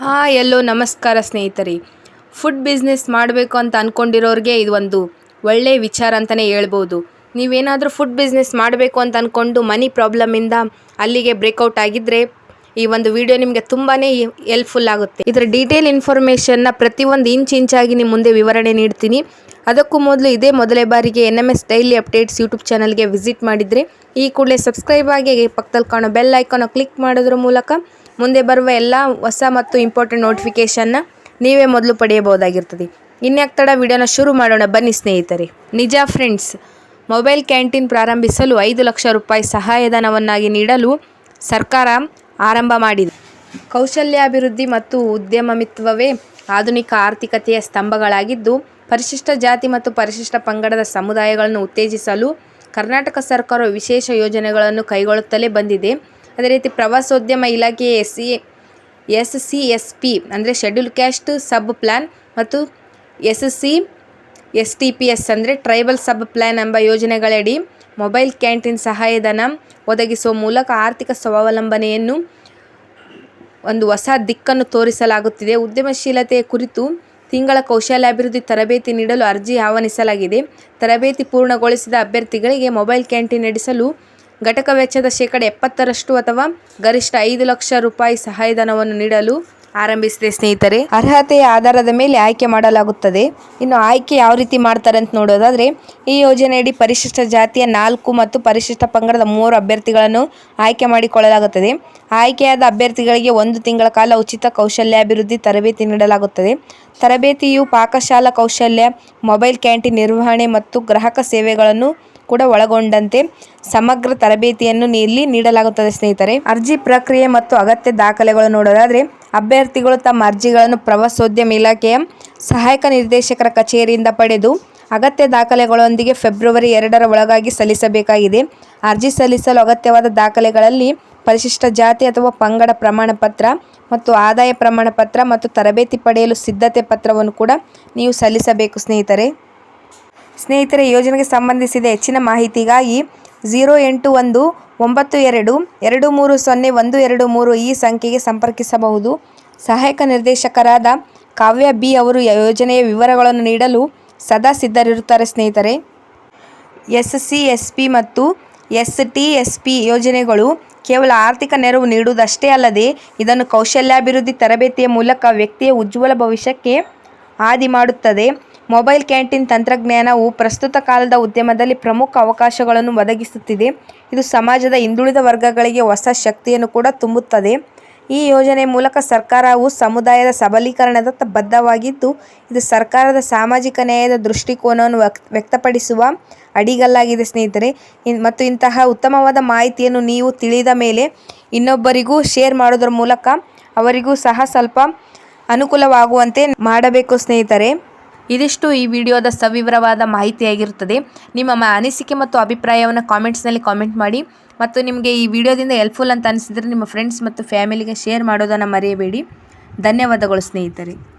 Hi, ಎಲ್ಲೋ ನಮಸ್ಕಾರ ಸ್ನೇಹಿತರೆ. Food business ಮಾಡಬೇಕು ಅಂತ ಅಂದ್ಕೊಂಡಿರೋರಿಗೆ ಇದು ಒಂದು ಒಳ್ಳೆಯ ವಿಚಾರ ಅಂತಲೇ ಹೇಳ್ಬೋದು. ನೀವೇನಾದರೂ ಫುಡ್ ಬಿಸ್ನೆಸ್ ಮಾಡಬೇಕು ಅಂತ ಅಂದ್ಕೊಂಡು ಮನಿ ಪ್ರಾಬ್ಲಮಿಂದ ಅಲ್ಲಿಗೆ ಬ್ರೇಕೌಟ್ ಆಗಿದ್ದರೆ ಈ ಒಂದು ವಿಡಿಯೋ ನಿಮಗೆ ತುಂಬಾ ಹೆಲ್ಪ್ಫುಲ್ ಆಗುತ್ತೆ. ಇದರ ಡೀಟೇಲ್ ಇನ್ಫಾರ್ಮೇಷನ್ನ ಪ್ರತಿಯೊಂದು ಇಂಚ್ ಇಂಚಾಗಿ ನಿಮ್ಮ ಮುಂದೆ ವಿವರಣೆ ನೀಡ್ತೀನಿ. ಅದಕ್ಕೂ ಮೊದಲು ಇದೇ ಮೊದಲೇ ಬಾರಿಗೆ N M S daily updates YouTube ಚಾನಲ್ಗೆ ವಿಸಿಟ್ ಮಾಡಿದರೆ ಈ ಕೂಡಲೇ ಸಬ್ಸ್ಕ್ರೈಬ್ ಆಗಿ ಪಕ್ಕದಲ್ಲಿ ಕಾಣೋ ಬೆಲ್ ಐಕಾನ ಕ್ಲಿಕ್ ಮಾಡೋದ್ರ ಮೂಲಕ ಮುಂದೆ ಬರುವ ಎಲ್ಲ ಹೊಸ ಮತ್ತು ಇಂಪಾರ್ಟೆಂಟ್ ನೋಟಿಫಿಕೇಷನ್ನ ನೀವೇ ಮೊದಲು ಪಡೆಯಬಹುದಾಗಿರ್ತದೆ. ಇನ್ಯಾಕೆ ತಡ ವಿಡಿಯೋನ ಶುರು ಮಾಡೋಣ. ಬನ್ನಿ ಸ್ನೇಹಿತರೆ. ನಿಜ ಫ್ರೆಂಡ್ಸ್ ಮೊಬೈಲ್ ಕ್ಯಾಂಟೀನ್ ಪ್ರಾರಂಭಿಸಲು ಐದು ಲಕ್ಷ ರೂಪಾಯಿ ಸಹಾಯಧನವನ್ನಾಗಿ ನೀಡಲು ಸರ್ಕಾರ ಆರಂಭ ಮಾಡಿದೆ. ಕೌಶಲ್ಯಾಭಿವೃದ್ಧಿ ಮತ್ತು ಉದ್ಯಮಮಿತ್ವವೇ ಆಧುನಿಕ ಆರ್ಥಿಕತೆಯ ಸ್ತಂಭಗಳಾಗಿದ್ದು, ಪರಿಶಿಷ್ಟ ಜಾತಿ ಮತ್ತು ಪರಿಶಿಷ್ಟ ಪಂಗಡದ ಸಮುದಾಯಗಳನ್ನು ಉತ್ತೇಜಿಸಲು ಕರ್ನಾಟಕ ಸರ್ಕಾರವು ವಿಶೇಷ ಯೋಜನೆಗಳನ್ನು ಕೈಗೊಳ್ಳುತ್ತಲೇ ಬಂದಿದೆ. ಅದೇ ರೀತಿ ಪ್ರವಾಸೋದ್ಯಮ ಇಲಾಖೆ S C S C S P ಅಂದರೆ ಶೆಡ್ಯೂಲ್ ಕ್ಯಾಸ್ಟ್ ಸಬ್ ಪ್ಲ್ಯಾನ್ ಮತ್ತು S C S T P S ಅಂದರೆ ಟ್ರೈಬಲ್ ಸಬ್ ಪ್ಲ್ಯಾನ್ ಎಂಬ ಯೋಜನೆಗಳಡಿ ಮೊಬೈಲ್ ಕ್ಯಾಂಟೀನ್ ಸಹಾಯಧನ ಒದಗಿಸುವ ಮೂಲಕ ಆರ್ಥಿಕ ಸ್ವಾವಲಂಬನೆಯನ್ನು ಒಂದು ಹೊಸ ದಿಕ್ಕನ್ನು ತೋರಿಸಲಾಗುತ್ತಿದೆ. ಉದ್ಯಮಶೀಲತೆಯ ಕುರಿತು ತಿಂಗಳ ಕೌಶಲ್ಯಾಭಿವೃದ್ಧಿ ತರಬೇತಿ ನೀಡಲು ಅರ್ಜಿ ಆಹ್ವಾನಿಸಲಾಗಿದೆ. ತರಬೇತಿ ಪೂರ್ಣಗೊಳಿಸಿದ ಅಭ್ಯರ್ಥಿಗಳಿಗೆ ಮೊಬೈಲ್ ಕ್ಯಾಂಟೀನ್ ನಡೆಸಲು ಘಟಕ ವೆಚ್ಚದ ಶೇಕಡ ಎಪ್ಪತ್ತರಷ್ಟು ಅಥವಾ ಗರಿಷ್ಠ ಐದು ಲಕ್ಷ ರೂಪಾಯಿ ಸಹಾಯಧನವನ್ನು ನೀಡಲು ಆರಂಭಿಸಿದೆ ಸ್ನೇಹಿತರೆ. ಅರ್ಹತೆಯ ಆಧಾರದ ಮೇಲೆ ಆಯ್ಕೆ ಮಾಡಲಾಗುತ್ತದೆ. ಇನ್ನು ಆಯ್ಕೆ ಯಾವ ರೀತಿ ಮಾಡ್ತಾರೆ ಅಂತ ನೋಡೋದಾದರೆ, ಈ ಯೋಜನೆಯಡಿ ಪರಿಶಿಷ್ಟ ಜಾತಿಯ ನಾಲ್ಕು ಮತ್ತು ಪರಿಶಿಷ್ಟ ಪಂಗಡದ ಮೂರು ಅಭ್ಯರ್ಥಿಗಳನ್ನು ಆಯ್ಕೆ ಮಾಡಿಕೊಳ್ಳಲಾಗುತ್ತದೆ. ಆಯ್ಕೆಯಾದ ಅಭ್ಯರ್ಥಿಗಳಿಗೆ ಒಂದು ತಿಂಗಳ ಕಾಲ ಉಚಿತ ಕೌಶಲ್ಯಾಭಿವೃದ್ಧಿ ತರಬೇತಿ ನೀಡಲಾಗುತ್ತದೆ. ತರಬೇತಿಯು ಪಾಕಶಾಲಾ ಕೌಶಲ್ಯ, ಮೊಬೈಲ್ ಕ್ಯಾಂಟೀನ್ ನಿರ್ವಹಣೆ ಮತ್ತು ಗ್ರಾಹಕ ಸೇವೆಗಳನ್ನು ಕೂಡ ಒಳಗೊಂಡಂತೆ ಸಮಗ್ರ ತರಬೇತಿಯನ್ನು ಇಲ್ಲಿ ನೀಡಲಾಗುತ್ತದೆ ಸ್ನೇಹಿತರೆ. ಅರ್ಜಿ ಪ್ರಕ್ರಿಯೆ ಮತ್ತು ಅಗತ್ಯ ದಾಖಲೆಗಳು ನೋಡೋದಾದರೆ ಅಭ್ಯರ್ಥಿಗಳು ತಮ್ಮ ಅರ್ಜಿಗಳನ್ನು ಪ್ರವಾಸೋದ್ಯಮ ಇಲಾಖೆಯ ಸಹಾಯಕ ನಿರ್ದೇಶಕರ ಕಚೇರಿಯಿಂದ ಪಡೆದು ಅಗತ್ಯ ದಾಖಲೆಗಳೊಂದಿಗೆ ಫೆಬ್ರವರಿ ಎರಡರ ಒಳಗಾಗಿ ಸಲ್ಲಿಸಬೇಕಾಗಿದೆ. ಅರ್ಜಿ ಸಲ್ಲಿಸಲು ಅಗತ್ಯವಾದ ದಾಖಲೆಗಳಲ್ಲಿ ಪರಿಶಿಷ್ಟ ಜಾತಿ ಅಥವಾ ಪಂಗಡ ಪ್ರಮಾಣ ಪತ್ರ ಮತ್ತು ಆದಾಯ ಪ್ರಮಾಣ ಪತ್ರ ಮತ್ತು ತರಬೇತಿ ಪಡೆಯಲು ಸಿದ್ಧತೆ ಪತ್ರವನ್ನು ಕೂಡ ನೀವು ಸಲ್ಲಿಸಬೇಕು ಸ್ನೇಹಿತರೆ. ಸ್ನೇಹಿತರೆ ಯೋಜನೆಗೆ ಸಂಬಂಧಿಸಿದ ಹೆಚ್ಚಿನ ಮಾಹಿತಿಗಾಗಿ ಝೀರೋ ಎಂಟು ಒಂದು ಒಂಬತ್ತು ಎರಡು ಎರಡು ಮೂರು ಸೊನ್ನೆ ಒಂದು ಎರಡು ಮೂರು ಈ ಸಂಖ್ಯೆಗೆ ಸಂಪರ್ಕಿಸಬಹುದು. ಸಹಾಯಕ ನಿರ್ದೇಶಕರಾದ ಕಾವ್ಯ ಬಿ ಅವರು ಯೋಜನೆಯ ವಿವರಗಳನ್ನು ನೀಡಲು ಸದಾ ಸಿದ್ಧರಿರುತ್ತಾರೆ ಸ್ನೇಹಿತರೆ. ಎಸ್ ಸಿ ಎಸ್ ಪಿ ಮತ್ತು ಎಸ್ ಟಿ ಎಸ್ ಪಿ ಯೋಜನೆಗಳು ಕೇವಲ ಆರ್ಥಿಕ ನೆರವು ನೀಡುವುದಷ್ಟೇ ಅಲ್ಲದೆ ಇದನ್ನು ಕೌಶಲ್ಯಾಭಿವೃದ್ಧಿ ತರಬೇತಿಯ ಮೂಲಕ ವ್ಯಕ್ತಿಯ ಉಜ್ವಲ ಭವಿಷ್ಯಕ್ಕೆ ಹಾದಿ ಮಾಡುತ್ತದೆ. ಮೊಬೈಲ್ ಕ್ಯಾಂಟೀನ್ ತಂತ್ರಜ್ಞಾನವು ಪ್ರಸ್ತುತ ಕಾಲದ ಉದ್ಯಮದಲ್ಲಿ ಪ್ರಮುಖ ಅವಕಾಶಗಳನ್ನು ಒದಗಿಸುತ್ತಿದೆ. ಇದು ಸಮಾಜದ ಹಿಂದುಳಿದ ವರ್ಗಗಳಿಗೆ ಹೊಸ ಶಕ್ತಿಯನ್ನು ಕೂಡ ತುಂಬುತ್ತದೆ. ಈ ಯೋಜನೆ ಮೂಲಕ ಸರ್ಕಾರವು ಸಮುದಾಯದ ಸಬಲೀಕರಣದತ್ತ ಬದ್ಧವಾಗಿದ್ದು, ಇದು ಸರ್ಕಾರದ ಸಾಮಾಜಿಕ ನ್ಯಾಯದ ದೃಷ್ಟಿಕೋನವನ್ನು ವ್ಯಕ್ತಪಡಿಸುವ ಅಡಿಗಲ್ಲಾಗಿದೆ ಸ್ನೇಹಿತರೆ. ಮತ್ತು ಇಂತಹ ಉತ್ತಮವಾದ ಮಾಹಿತಿಯನ್ನು ನೀವು ತಿಳಿದ ಮೇಲೆ ಇನ್ನೊಬ್ಬರಿಗೂ ಶೇರ್ ಮಾಡೋದ್ರ ಮೂಲಕ ಅವರಿಗೂ ಸಹ ಸ್ವಲ್ಪ ಅನುಕೂಲವಾಗುವಂತೆ ಮಾಡಬೇಕು ಸ್ನೇಹಿತರೆ. ಇದಿಷ್ಟು ಈ ವಿಡಿಯೋದ ಸವಿವರವಾದ ಮಾಹಿತಿಯಾಗಿರುತ್ತದೆ. ನಿಮ್ಮ ಅನಿಸಿಕೆ ಮತ್ತು ಅಭಿಪ್ರಾಯವನ್ನು ಕಾಮೆಂಟ್ಸ್ನಲ್ಲಿ ಕಾಮೆಂಟ್ ಮಾಡಿ ಮತ್ತು ನಿಮಗೆ ಈ ವಿಡಿಯೋದಿಂದ ಹೆಲ್ಪ್ಫುಲ್ ಅಂತ ಅನಿಸಿದರೆ ನಿಮ್ಮ ಫ್ರೆಂಡ್ಸ್ ಮತ್ತು ಫ್ಯಾಮಿಲಿಗೆ ಶೇರ್ ಮಾಡೋದನ್ನು ಮರೆಯಬೇಡಿ. ಧನ್ಯವಾದಗಳು ಸ್ನೇಹಿತರೆ.